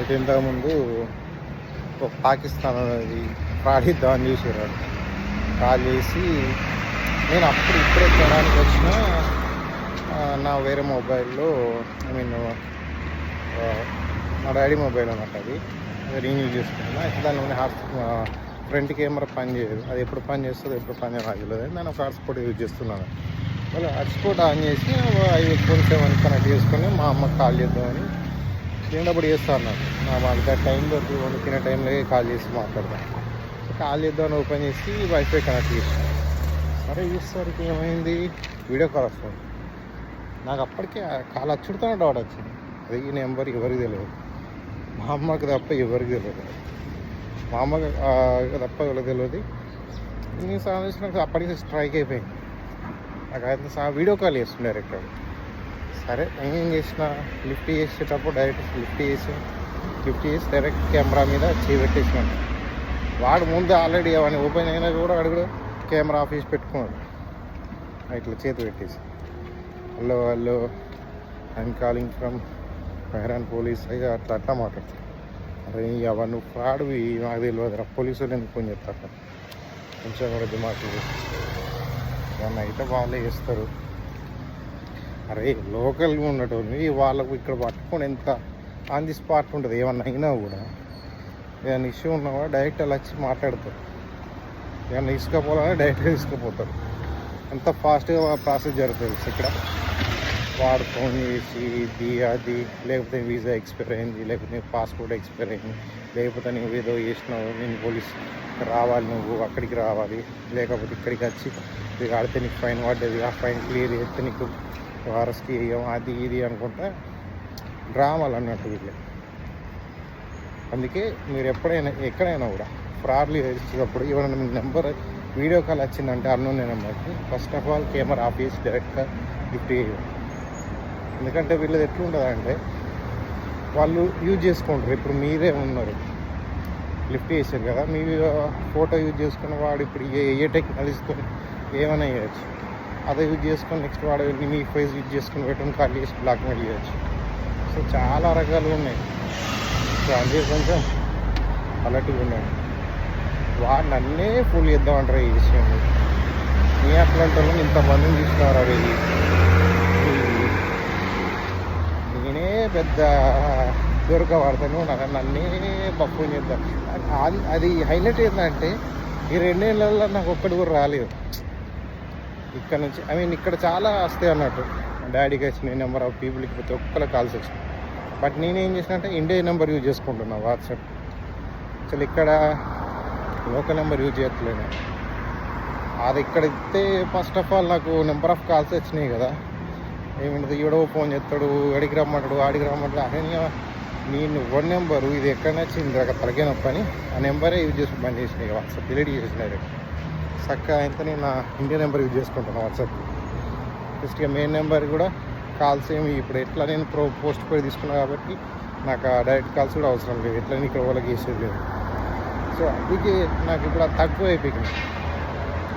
అయితే ఇంతకుముందు ఒక పాకిస్తాన్ అనేది ప్రాడిద్దామని చూసారు కాల్ చేసి నేను అప్పుడు ఇప్పుడే కొనడానికి వచ్చిన నా వేరే మొబైల్లో ఐ మీన్ మా డాడీ మొబైల్ అన్నట్టు అది. రీన్యూజ్ చేసుకున్నా. అయితే దానిలో హాట్ ఫ్రంట్ కెమెరా పని చేయదు. అది ఎప్పుడు పని చేస్తుంది ఎప్పుడు పని చేయలేదు నేను ఒక హాట్స్పాట్ యూజ్ చేస్తున్నాను. మళ్ళీ హాట్స్పాట్ ఆన్ చేసి ఐదు ఫోన్ సెవెన్ కనెక్ట్ చేసుకొని మా అమ్మకి కాల్ చేద్దామని తినేటప్పుడు చేస్తా అన్నాడు. మా వాళ్ళకి టైం దొరికి వండుకునే టైంలో కాల్ చేసి మాట్లాడతాను కాల్ చేద్దామని ఓపెన్ చేసి వైఫై కనెక్ట్ చేసాను. సరే చూసేసరికి ఏమైంది? వీడియో కాల్ వస్తుంది. నాకు అప్పటికే కాల్ అచ్చుడుతోనే డౌట్ వచ్చింది. అది ఈ నెంబర్ ఎవరికి తెలియదు మా అమ్మకి తప్ప ఎవరికి తెలియదు మా అమ్మకి తప్ప ఎవరికి తెలియదు నేను సాధించిన నాకు అప్పటికి స్ట్రైక్ అయిపోయింది. నాకు అయితే వీడియో కాల్ చేస్తుండే ఇక్కడ సరే ఏం చేసిన లిఫ్ట్ చేసేటప్పుడు డైరెక్ట్ లిఫ్ట్ చేసి లిఫ్ట్ చేసి డైరెక్ట్ కెమెరా మీద చేపెట్టేసినాను వాడు ముందు ఆల్రెడీ అవన్నీ ఓపెన్ అయినా కూడా వాడు కూడా కెమెరా ఆఫ్ చేసి పెట్టుకున్నాడు ఇట్లా చేతి పెట్టేసి. Hello hello I'm calling from Bahrain police అయ్యి అట్లా అట్లా మాట్లాడతాడు అరే అవన్నీ నువ్వు ఫ్రాడ్వి నాకు తెలియదు పోలీసులు ఎందుకు ఫోన్ చేస్తారు? కొంచెం కూడా దిమాకు ఏమన్నా అయితే వాళ్ళే చేస్తారు. అరే లోకల్గా ఉన్నటువంటి వాళ్ళకు ఇక్కడ పట్టుకొని ఎంత ఆన్ ది స్పాట్ ఉంటుంది ఏమన్నా అయినా కూడా. ఏదైనా ఇష్యూ ఉన్నా కూడా డైరెక్ట్ అలా వచ్చి మాట్లాడతారు. ఏమన్నా ఇసుకపోవాలని డైరెక్ట్గా ఇసుకపోతారు ఎంత ఫాస్ట్గా ప్రాసెస్ జరుగుతుంది ఇక్కడ? వాడు ఫోన్ చేసి ఇది అది లేకపోతే వీసా ఎక్స్పైర్ అయింది లేకపోతే నీ పాస్పోర్ట్ ఎక్స్పైర్ అయింది లేకపోతే నువ్వు ఏదో చేసినావు నేను పోలీస్ రావాలి నువ్వు అక్కడికి రావాలి లేకపోతే ఇక్కడికి వచ్చి ఇది ఆడితే నీకు ఫైన్ పడ్డది ఆ ఫైన్ క్లియర్ చేస్తే నీకు వారస్కి ఇయ్యం అది ఇది అనుకుంటా డ్రామాలు అన్నట్టు వీళ్ళు అందుకే మీరు ఎప్పుడైనా ఎక్కడైనా కూడా ఫ్రాడ్లు చేసేటప్పుడు ఎవరైనా మీ నెంబర్ వీడియో కాల్ వచ్చిందంటే అన్నోన్ నెంబర్కి first of all camera off చేసి డైరెక్ట్గా లిఫ్ట్ చేయాలి ఎందుకంటే వీళ్ళది ఎట్లుంటుందంటే వాళ్ళు యూజ్ చేసుకుంటారు ఇప్పుడు మీరే ఉన్నారు. లిఫ్ట్ చేశారు కదా మీ ఫోటో యూజ్ చేసుకున్న వాడు ఇప్పుడు ఏ ఏ టెక్నాలజీతో ఏమైనా చేయొచ్చు. అదే యూజ్ చేసుకొని నెక్స్ట్ వాడు వెళ్ళి మీ ఫేస్ యూజ్ చేసుకొని పెట్టుకుని కాల్ చేసి బ్లాక్మెయిల్ చేయొచ్చు సో చాలా రకాలు ఉన్నాయి. సో అందుకే కొంచెం అలర్ట్గా ఉన్నాయి. వాడు నన్నే ఫుల్ చేద్దామంటారు ఈ విషయంలో నీ అట్లాంటి వాళ్ళని ఇంతమందిని తీసుకున్నారు అవి నేనే పెద్ద దొరకబడతాను నాకు నన్నే పప్పు చేద్దాం. అది- అది హైలైట్ ఏంటంటే ఈ రెండేళ్ళల్లో నాకు ఒక్కటి కూడా రాలేదు. ఇక్కడ నుంచి ఐ మీన్ ఇక్కడ చాలా వస్తాయి అన్నట్టు. డాడీకి వచ్చిన నెంబర్ ఆఫ్ పీపుల్కి ప్రతి ఒక్కరు కాల్స్ వచ్చినాయి. బట్ నేనేం చేసిన అంటే ఇండియా నెంబర్ యూజ్ చేసుకుంటున్నా వాట్సాప్ అసలు ఇక్కడ లోకల్ నెంబర్ యూజ్ చేయట్లేను అది ఇక్కడ ఇస్తే ఫస్ట్ ఆఫ్ ఆల్ నాకు నెంబర్ ఆఫ్ కాల్స్ వచ్చినాయి కదా. ఏమిటి ఈడో ఫోన్ చేస్తాడు అడిగి రమ్మంటాడు ఆడికి రమ్మంటాడు. అదే నేను వన్ నెంబరు ఇది ఎక్కడ నచ్చింది తలకే నొప్పని ఆ నెంబరే యూజ్ చేసి పని చేసినాయి వాట్సాప్ డిలీట్ చేసినాయి. చక్కగా అయితే నేను నా ఇండియా నెంబర్ యూజ్ చేసుకుంటాను వాట్సాప్. జస్ట్ ఇక మెయిన్ నెంబర్ కూడా కాల్స్ ఏమి ఇప్పుడు ఎట్లా నేను ప్రో పోస్ట్ పోయి తీసుకున్నా కాబట్టి నాకు ఆ డైరెక్ట్ కాల్స్ కూడా అవసరం లేదు. ఎట్లా ఇక్కడ వాళ్ళకి చేసేది లేదు. సో అందుకే నాకు ఇప్పుడు అది తక్కువ అయిపోయింది.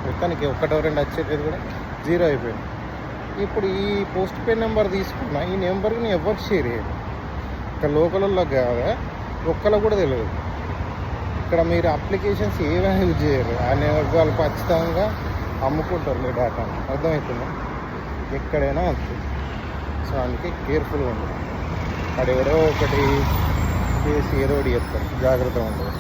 మొత్తానికి ఒకటో రెండు వచ్చేది కూడా జీరో అయిపోయింది. ఇప్పుడు ఈ పోస్ట్ పే నెంబర్ తీసుకున్నా ఈ నెంబర్కి నేను ఎవరు షేర్ చేయను ఇక్కడ లోకల్లో కాదా? ఒక్కలో కూడా తెలియదు. ఇక్కడ మీరు అప్లికేషన్స్ ఏమైనా యూజ్ చేయరు. అనే వాళ్ళు ఖచ్చితంగా అమ్ముకుంటారు మీ డేటాను. అర్థమవుతుందా ఎక్కడైనా అంతే. సో అందుకే కేర్ఫుల్గా ఉండదు అక్కడ ఎవరో ఒకటి చేసి ఏదో ఒకటి చెప్తారు జాగ్రత్తగా ఉండదు